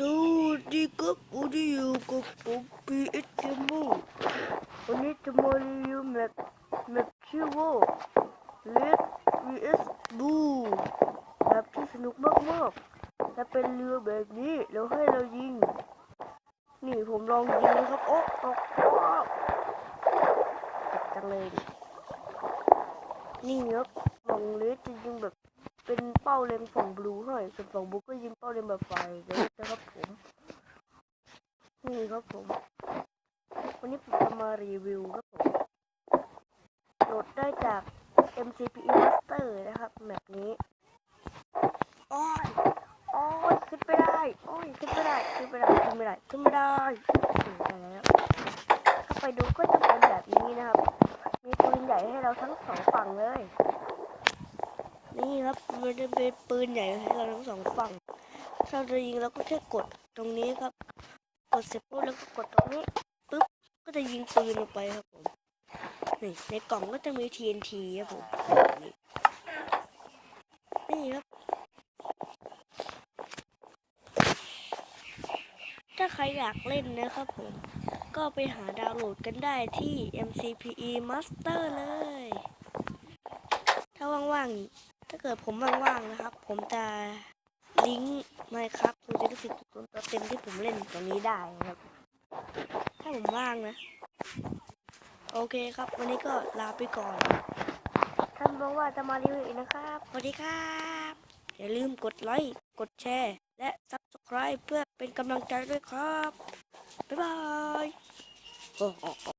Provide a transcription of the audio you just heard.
สวัสดีครับวันนี้อยู่กับผม PS Gamer วันนี้จะมารีวิวแมปแมปชื่อว่า Red vs Blue แมปที่สนุกมากๆและเป็นเรือแบบนี้แล้วให้เรายิง นี่ผมลองยิงนะครับ โอ้ตกว้าวตกจังเลยนี่ครับฝั่งเลสจะยิงแบบ เป้าเล็งฝั่งบลูหน่อยส่วนฝั่งบลูก็ยิงเป้าเล็งแบบไฟเลยนะครับผม นี่ครับผม วันนี้ผมจะมารีวิวครับผม โหลดได้จาก MCPE Master นะครับแมปนี้โอ้ยโอ้ยขึ้นไปได้โอ้ยขึ้นไม่ได้ขึ้นไม่ได้ขึ้นไม่ได้ขึ้นไม่ได้ขึ้นไปแล้วเข้าไปดูก็จะเป็นแบบนี้นะครับ มีปืนใหญ่ให้เราทั้งสองฝั่งเลย นี่ครับมันจะเป็นปืนใหญ่ให้เราทั้งสองฝั่งถ้าเราจะยิงเราก็แค่กดตรงนี้ครับ กดเสร็จปุ๊บแล้วก็กดตรงนี้ปุ๊บก็จะยิงปืนลงไปครับผมนี่ในกล่องก็จะมี TNT ครับผมนี่นี่ครับ ถ้าใครอยากเล่นนะครับผม ก็ไปหาดาวน์โหลดกันได้ที่ MCPE Master เลย ถ้าว่างๆาเกิดผมว่างๆนะครับ ผมจะลิงก์มาครับคือจะรู้สึกตัวเต็มที่ผมเล่นตัวนี้ได้นะครับ ถ้าผมว่างนะ โอเคครับ วันนี้ก็ลาไปก่อน ท่านบอกว่าจะมารีวิวอีกนะครับสวัสดีครับ อย่าลืมกดไลค์กดแชร์ และ Subscribe เพื่อเป็นกำลังใจด้วยครับ บ๊ายบาย